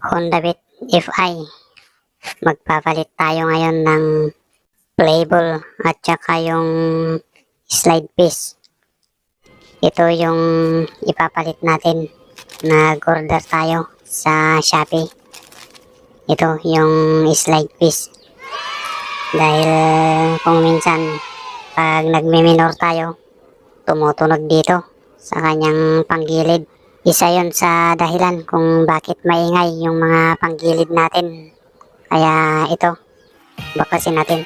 Honda Beat FI. Magpapalit tayo ngayon ng playable at saka yung slide piece. Ito yung ipapalit natin. Nag-order tayo sa Shopee. Ito yung slide piece. Dahil kung minsan pag nagme-minor tayo, tumutunog dito sa kanyang panggilid. Isa yon sa dahilan kung bakit maingay yung mga panggilid natin. Kaya ito, bakasin natin.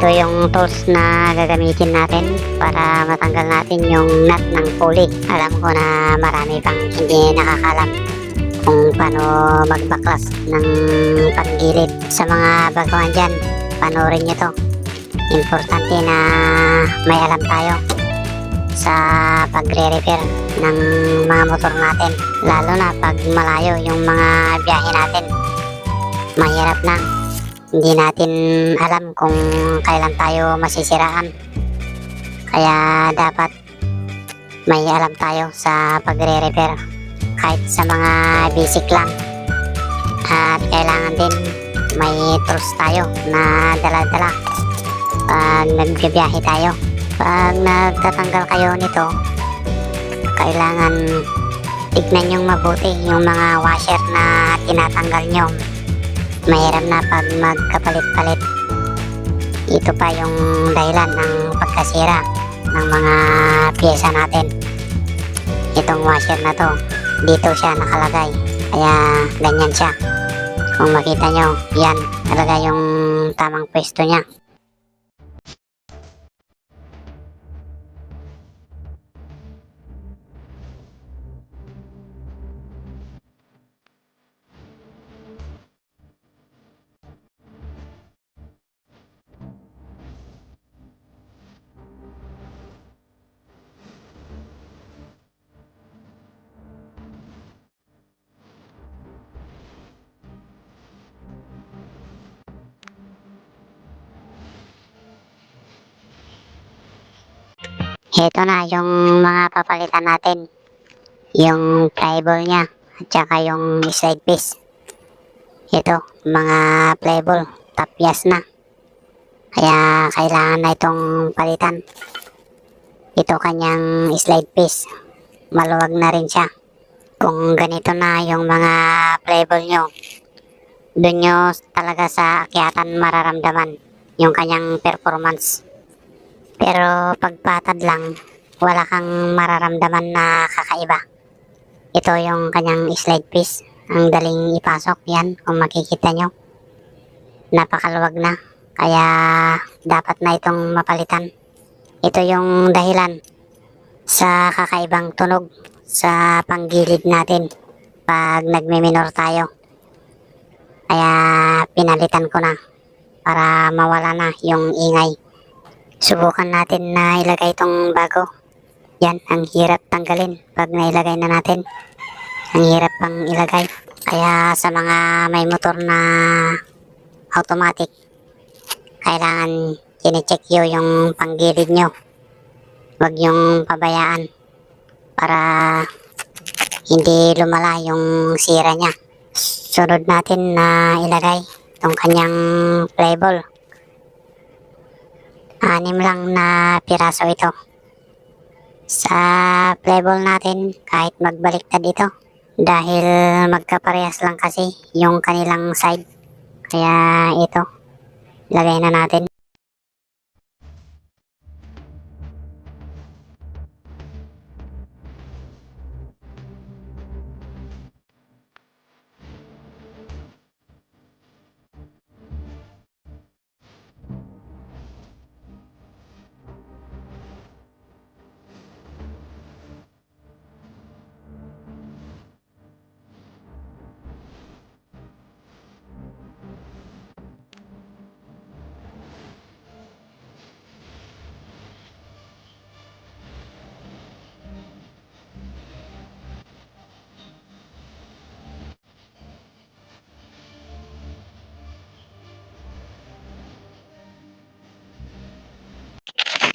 Ito yung tools na gagamitin natin para matanggal natin yung nut ng pulley. Alam ko na marami pang hindi nakakalam kung paano magbaklas ng panggilid. Sa mga baguhan dyan, panoorin nyo to. Importante na may alam tayo sa pagre-repair ng mga motor natin. Lalo na pag malayo yung mga biyahe natin. Mahirap na hindi natin alam kung kailan tayo masisiraan. Kaya dapat may alam tayo sa pagre-repair kahit sa mga basic lang. At kailangan din may tools tayo na dala-dala pag nagbibiyahe tayo. Pag nagtatanggal kayo nito, kailangan tignan yung mabuti yung mga washer na tinatanggal nyo mahirap na pag magkapalit-palit. Ito pa yung dahilan ng pagkasira ng mga pyesa natin. Itong washer na to, dito siya nakalagay. Kaya ganyan siya. Kung makita nyo, yan talaga yung tamang pwesto niya. Ito na yung mga papalitan natin. Yung playable niya at saka yung slide piece. Ito, mga playable, tapyas na. Kaya kailangan na itong palitan. Ito kanyang slide piece. Maluwag na rin siya. Kung ganito na yung mga playable nyo, doon nyo talaga sa akyatan mararamdaman yung kanyang performance. Pero pagpatad lang, wala kang mararamdaman na kakaiba. Ito yung kanyang slide piece. Ang daling ipasok yan kung makikita nyo. Napakaluwag na. Kaya dapat na itong mapalitan. Ito yung dahilan sa kakaibang tunog sa panggilid natin pag nagme-minor tayo. Kaya pinalitan ko na para mawala na yung ingay. Subukan natin na ilagay itong bago. Yan, ang hirap tanggalin pag nailagay na natin. Ang hirap pang ilagay. Kaya sa mga may motor na automatic, kailangan kine-check nyo yung panggilid nyo. Huwag yung pabayaan para hindi lumala yung sira niya. Sunod natin na ilagay itong kanyang playball. Anim lang na piraso ito. Sa playball natin, kahit magbaliktad ito, dahil magkaparehas lang kasi yung kanilang side. Kaya ito, lagay na natin.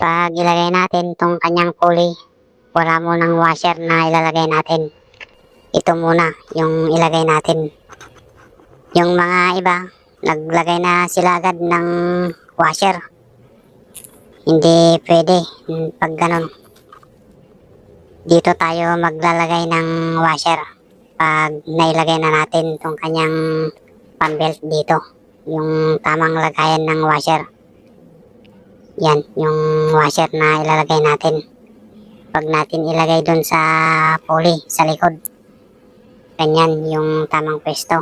Pag ilagay natin tong kanyang pulley, wala munang washer na ilalagay natin. Ito muna yung ilagay natin. Yung mga iba, naglagay na sila agad ng washer. Hindi pwede pag ganun. Dito tayo maglalagay ng washer pag nailagay na natin tong kanyang pambelt dito. Yung tamang lagayan ng washer. Yan, yung washer na ilalagay natin. Pag natin ilagay dun sa pulley, sa likod. Ganyan yung tamang pwesto.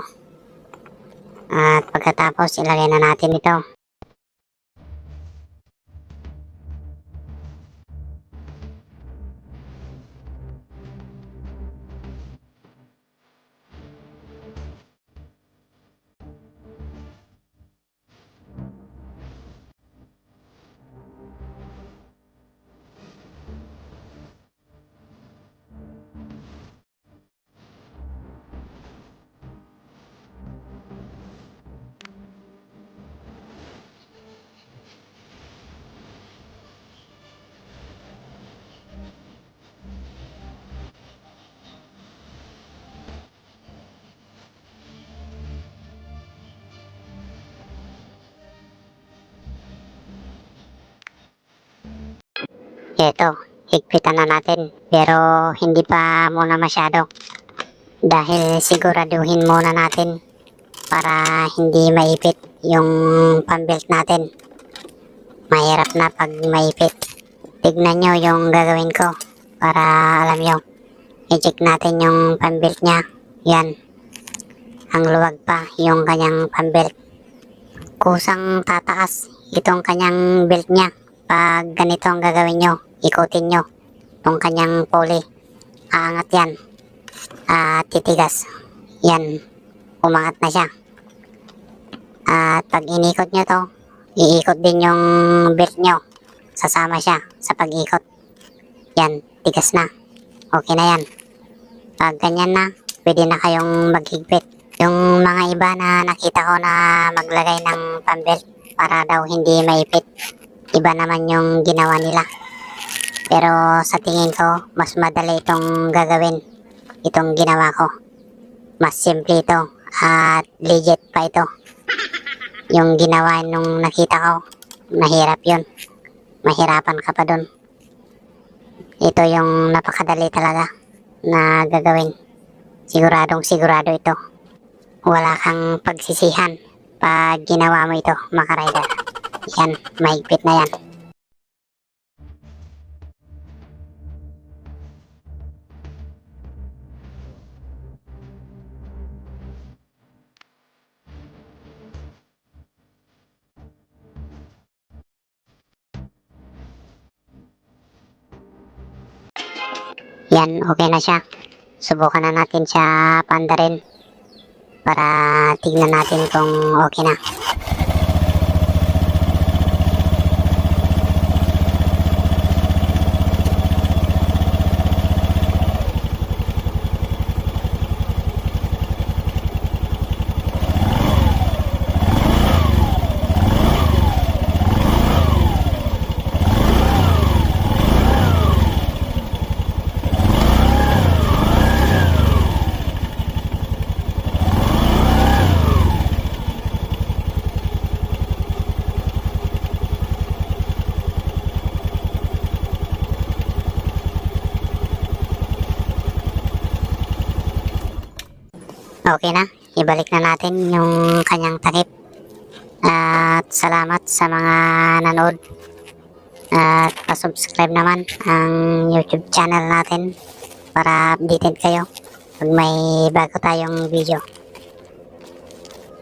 At pagkatapos ilagay na natin ito. Ito, higpitan na natin. Pero hindi pa muna masyado. Dahil siguraduhin muna natin para hindi maipit yung pambelt natin. Mahirap na pag maipit. Tignan nyo yung gagawin ko para alam nyo. I-check natin yung pambelt niya. Yan. Ang luwag pa yung kanyang pambelt. Kusang tataas itong kanyang belt niya pag ganito ang gagawin nyo, ikutin nyo itong kanyang pulley. Aangat yan. At titigas. Yan. Umangat na siya. At pag inikot nyo to, iikot din yung belt nyo. Sasama siya sa pag-ikot. Yan. Tigas na. Okay na yan. Pag ganyan na, pwede na kayong maghigpit. Yung mga iba na nakita ko na maglagay ng pambelt para daw hindi maipit iba naman yung ginawa nila. Pero sa tingin ko, mas madali itong gagawin. Itong ginawa ko. Mas simple ito. At legit pa ito. Yung ginawa nung nakita ko, mahirap yun. Mahirapan ka pa dun. Ito yung napakadali talaga na gagawin. Siguradong sigurado ito. Wala kang pagsisihan pag ginawa mo ito, mga. Yan, mahigpit na yan. Yan, okay na siya. Subukan na natin siya panda rin. Para tignan natin kung okay na. Okay na. Ibalik na natin yung kanyang takip. At salamat sa mga nanood. At pasubscribe naman ang YouTube channel natin para updated kayo pag may bago tayong video.